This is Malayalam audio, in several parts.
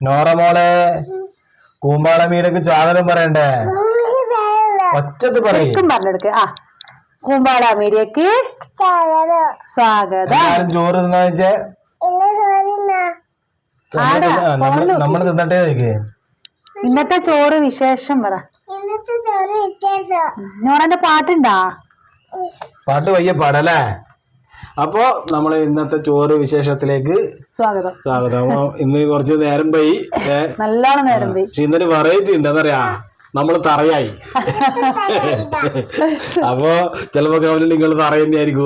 നോറ മോളെ കൂമ്പാള മീനക്ക് സ്വാഗതം പറയണ്ടേ? ഒച്ചത്ത് പറയും. പറഞ്ഞെടുക്ക്. ആ കൂമ്പാളാമേരിയക്ക് സ്വാഗതം. എല്ലാരും ചോറ് തിന്നാ വെച്ചേ നമ്മൾ തിന്നട്ടെ ഇന്നത്തെ ചോറ് വിശേഷം പറ. നോറന്റെ പാട്ടുണ്ടാ? പാട്ട് വയ്യ പാടല്ലേ? അപ്പോ നമ്മൾ ഇന്നത്തെ ചോറ് വിശേഷത്തിലേക്ക് സ്വാഗതം. സ്വാഗതം. ഇന്ന് കുറച്ച് നേരം പോയി. നല്ലോണം നേരം പോയി. പക്ഷെ ഇന്നൊരു വെറൈറ്റി ഉണ്ടെന്നറിയാ നമ്മൾ നമ്മൾ തറയായി. അപ്പോ ചിലപ്പോ കവല നിങ്ങൾ തറയുന്നതായിരിക്കും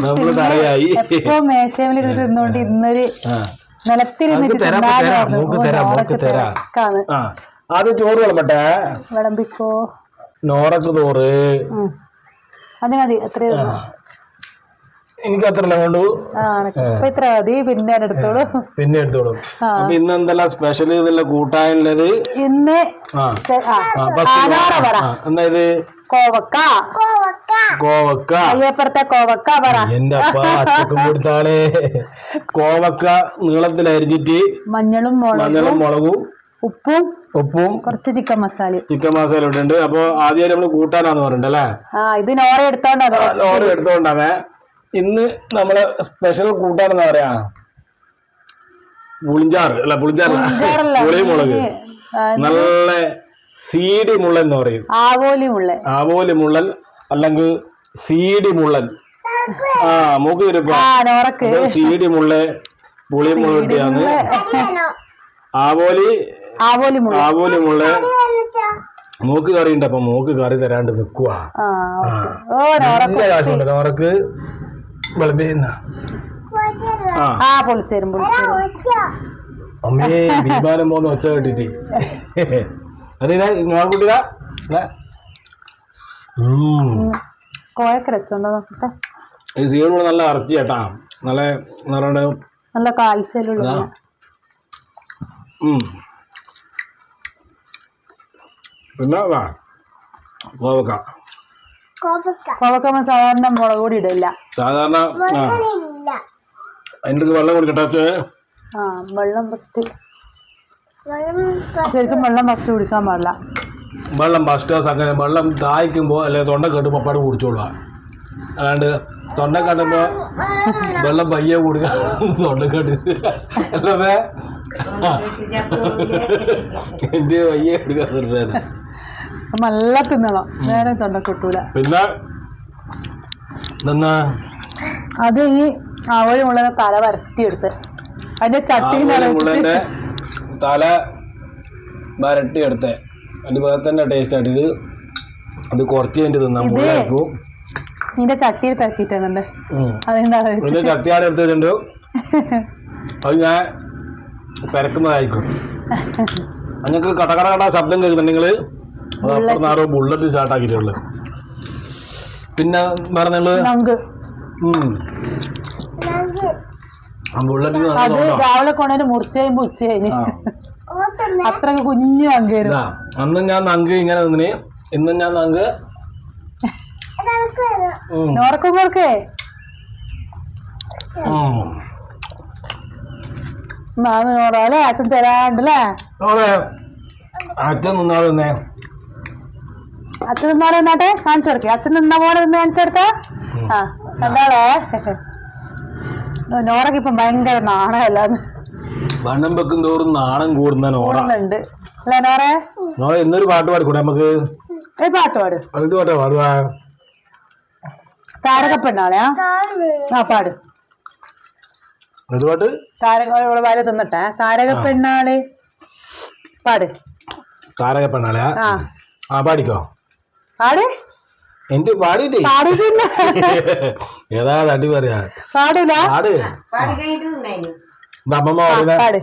നമ്മൾ തറയായി. അത് ഇന്നൊരു നിലത്തിരുന്നിട്ട് ആദ്യം ചോറ് വിളമ്പട്ടെ? വിളമ്പിക്കോ? നോറക്ക് ചോറ്. ഉം. മതി എത്ര എനിക്ക് അത്ര കണ്ടു ഇത്ര മതി. പിന്നെ എടുത്തോളൂ. പിന്നെ എടുത്തോളൂ. അപ്പൊ ഇന്ന് എന്തെല്ലാം സ്പെഷ്യൽ ഇതല്ല കൂട്ടാനുള്ളത്? ഇന്ന് എന്നാ ഇത്? കോവക്ക. കോവക്ക. അയ്യപ്പുറത്തെ കോവക്ക പറ എന്റെ അപ്പ അച്ചക്കും കൊടുത്താളെ കോവക്ക നീളത്തിൽ അരിഞ്ഞിട്ട് മഞ്ഞളും മുളകും. മഞ്ഞളും മുളകും. ഉപ്പും. ഉപ്പും. കുറച്ച് ചിക്കൻ മസാല ചിക്കൻ മസാല ഇട്ടുണ്ട് അപ്പൊ ആദ്യമായിട്ട് നമ്മൾ കൂട്ടാനാന്ന് പറഞ്ഞിട്ടല്ലേ ആ ഇത് നോറ എടുത്തോണ്ടാ നോറ എടുത്തോണ്ടാവേ ഇന്ന് നമ്മളെ സ്പെഷ്യൽ കൂട്ടാണെന്ന് പറയാ? പുളിഞ്ചാറ് അല്ല പുളിഞ്ചാറല്ല. പുളിമുളക് നല്ല സീഡി മുള്ളൻ എന്ന് പറയും. ആവോലി മുള്ളൻ. ആവോലി മുള്ളൻ അല്ലെങ്കിൽ സീഡി മുള്ളൻ. ആ മൂക്ക് തിരുപ്പ സീഡി മുള്ള പുളി മുള്ളിയാണ് ആവോലി ആവോലി മുള്ള ആവോലി മുള്ള. മൂക്ക് കറി ഉണ്ട് അപ്പൊ മൂക്ക് കറി തരാണ്ട് നിക്കുവാ. കാശുണ്ട് നോറക്ക് വിളമ്പുന്ന. ആ. പൊളിച്ചേരും അമ്മേ ബീമാനം പോകുന്ന ഒച്ച കേട്ടിട്ട്. അതിനാ നോക്കുട്ടിക കോയൊക്കെ രസമുണ്ടോ നോക്കട്ടെ? ഈ സീഡ് നല്ല ഇറച്ചി കേട്ടാ നല്ല നല്ല നല്ല കാൽച്ചലുള്ള ഉം. പിന്നെ കോവക്ക കോവക്ക. നമ്മൾ സാധാരണ മുളക് പൊടി ഇടില്ല. സാധാരണ അതിന്റെ വെള്ളം കൊടുക്കട്ടെ. ആ വെള്ളം ഫസ്റ്റ് ശരിക്കും വെള്ളം ഫസ്റ്റ് കുടിക്കാൻ പാടില്ല. വെള്ളം ഫസ്റ്റ് അങ്ങനെ വെള്ളം ദാഹിക്കുമ്പോൾ അല്ലെ തൊണ്ട കെട്ടുമ്പോൾ അപ്പാട് കുടിച്ചോളുക. അല്ലാണ്ട് തൊണ്ട കെട്ടുമ്പോൾ വെള്ളം പയ്യെ കൂടുക തൊണ്ട കെട്ടിട്ട് അല്ലേ എന്റെ പയ്യെ അപ്പൊ നല്ല തിന്നണം. നേരെ തൊണ്ട കിട്ടൂല. പിന്നെ അത് ഈ ആവോലി മുളക് തല വരട്ടിയെടുത്ത്. അതിന്റെ ചട്ടി തല വരട്ടി അതിന്റെ വേറെ തന്നെ ടേസ്റ്റ് ആയിട്ട്. ഇത് ഇത് കുറച്ച് കഴിഞ്ഞിട്ട് തിന്നാം. മുള്ളേക്കും നിന്റെ ചട്ടിയിൽ പെരക്കിട്ടുണ്ട് അതിന്റെ അളവ് ഇതിന്റെ ചട്ടിയാണ് എടുത്തിട്ടുണ്ട് അത് ഞാൻ പെരക്കുന്നതായിരിക്കും. നിങ്ങൾക്ക് കടകട കട ശബ്ദം കേൾക്കുന്നുണ്ടെങ്കിൽ അത് അപ്പുറത്ത് ആരോ ബുള്ളറ്റ് സ്റ്റാർട്ട് ആക്കിയിട്ടുള്ളു. പിന്നെ പറഞ്ഞുള്ളു നമുക്ക് ബുള്ളറ്റ് അത് രാവിലെ കൊണ്ടു മുറിച്ച് കഴിയുമ്പോ ഉച്ച കഴിഞ്ഞ് അത്രയ്ക്ക് കുഞ്ഞു അന്ന് ഞാൻ നങ്ക് ഇങ്ങനെ നിന്നിന്. ഇന്നും ഞാൻ നങ്ക്. നോർക്കും ഉം. നാന്ന് നോറാലേ അച്ഛൻ തരാണ്ടല്ലേ അച്ഛൻ നിന്നാ നിന്നേ അച്ഛൻ നിന്നാളെ നിന്നാട്ടെ കാണിച്ചു കൊടുക്കേ. അച്ഛൻ നിന്ന പോലെ നിന്ന് കാണിച്ചു കൊടുത്തേ? ആ എന്താളേ നോറക്ക് ഇപ്പം ഭയങ്കര നാണയല്ലാന്ന് വണ്ണം വെക്കും തോറും നാണം കൂടുന്ന നോറ. കൂടുന്നുണ്ട്. അല്ലേ നോറേ? നോറ ഇന്നൊരു പാട്ട് പാടിക്കൂടെ നമുക്ക്? ഒരു പാട്ട് പാടും. എന്ത് പാട്ടാ പാടുവാ താരകപ്പെണ്ണാളെ ആ? പാട്. എന്ത് പാട്ട്? താരക വരെ തിന്നട്ടെ. താരകപ്പെണ്ണാൾ. പാട്. താരക ആ. ആ പാടിക്കോ? പാട്? എന്റെ പാടിട്ടേ പാടിയിട്ടില്ല. ഏതാ തട്ടി പറയാ? പാടില്ല. പാട്. അമ്മമ്മ പാട്.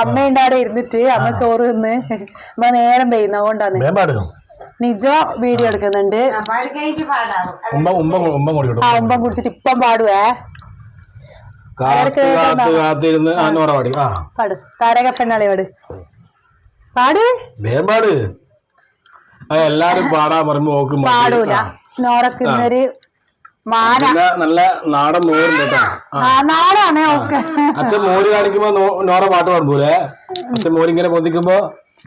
അമ്മയുണ്ട് അവിടെ ഇരുന്നിട്ട് അമ്മ ചോറ് തിന്ന്. അമ്മ നേരം പെയ്യുന്ന പാട് നിജോ വീഡിയോ എടുക്കുന്നുണ്ട്. ഉമ്മ ഉമ്മ ഉമ്മ ആ ഉമ്പം കുടിച്ചിട്ട് ഇപ്പം പാടുവേ. കാത്ത് കാത്ത് കാത്തിരുന്ന് പാടി. ആ. പാട്. താരകപ്പെണ്ണാളി പാട്. പാട്. വേം പാട്. എല്ലാരും പാടാൻ പറയുമ്പോ ഓക്ക്. പാടൂല. നോറക്ക് ഇന്നൊരു മാന. നല്ല നാടൻ മോരുണ്ട് കേട്ടോ. നാടാണ് ഓക്കെ. അച്ഛൻ മോര് കാണിക്കുമ്പോ നോറ പാട്ട് പാടുമ്പോലെ അച്ഛൻ മോര് ഇങ്ങനെ പൊന്തിക്കുമ്പോ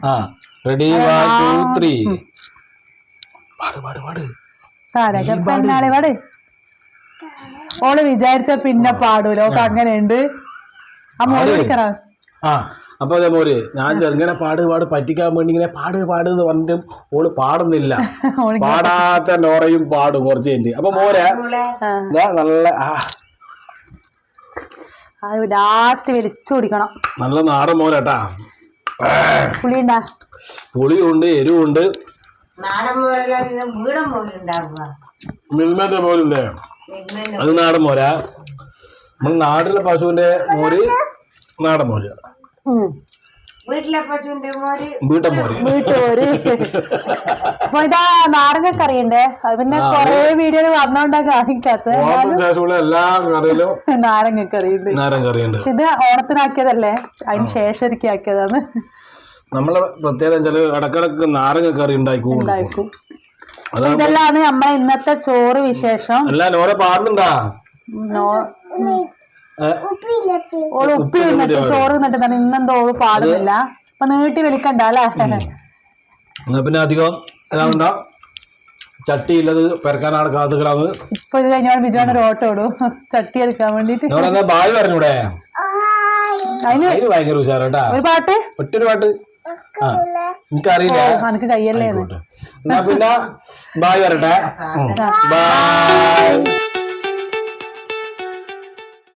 ആ റെഡി വൺ ടു ത്രീ പാട് പാട് പാട്. പെണ്ണാളെ പാട്. ഓൾ വിചാരിച്ച പിന്നെ പാടൂല. ഓക്ക് അങ്ങനെയുണ്ട്. ആ മോര് പാട്. ആ. അപ്പൊ അതേപോലെ ഞാൻ ചെറുങ്ങനെ പാട് പാട് പറ്റിക്കാൻ വേണ്ടി ഇങ്ങനെ പാട് പാട് എന്ന് പറഞ്ഞിട്ടും ഓൾ പാടുന്നില്ല. പാടാത്ത നോറയും പാടും കുറച്ച് കഴിഞ്ഞ് അപ്പൊ മോരെ നല്ല ആ. ലാസ്റ്റ് വലിച്ചു കുടിക്കണം. നല്ല നാടൻ മോരട്ടാ പുളിയുണ്ടാ? പുളിയുണ്ട് എരിവുണ്ട്. മിൽമേന്റെ മോരില്ലേ അത് നാടൻ മോര നമ്മൾ നാട്ടിലെ പശുവിന്റെ മോര് നാടൻ മോര് അപ്പൊ ഇതാ നാരങ്ങക്കറി ഉണ്ട് അത് പിന്നെ കൊറേ വീഡിയോ വന്നോണ്ടാ കാണിക്കാത്ത എല്ലാ കറിയിലും നാരങ്ങക്കറി ഉണ്ട് ഇത് ഓണത്തിനാക്കിയതല്ലേ? അതിന് ശേഷം ഒരിക്കൽ ആക്കിയതാണ്. നമ്മളെ പ്രത്യേകത വെച്ചാൽ ഇടക്കിടക്ക് നാരങ്ങ കറി ഉണ്ടാക്കി. ഉണ്ടാക്കും നമ്മളെ ഇന്നത്തെ ചോറ് വിശേഷം. അല്ല നോര പാടുന്നുണ്ടാ? ഓൾ ഉപ്പി നിന്നിട്ട് ചോറ് നിന്നിട്ട് തന്നെ ഇന്നെന്തോ ഓൾ പാടുന്നില്ല. അപ്പൊ നീട്ടി വലിക്കണ്ട അല്ലേ? എന്നാ പിന്നെ അധികം ചട്ടി ഇല്ലത് പെരക്കാനാണ് കാത്തുക്കളാണ് ഇപ്പൊ ഇത് കഴിഞ്ഞാൽ ബിജുവാണ് ഒരു ഓട്ടോ ഇടും. ചട്ടി എടുക്കാൻ വേണ്ടിട്ട് ബായ് പറഞ്ഞൂടെ? അതിന് ഭയങ്കര ഉഷാറാട്ടാ. ഒരു പാട്ട്? ഒറ്റൊരു പാട്ട്? ആ എനിക്കറിയില്ല. എനിക്ക് കയ്യല്ലേ. എന്നാ. പിന്നെ ബായ് വരട്ടെ ബൈ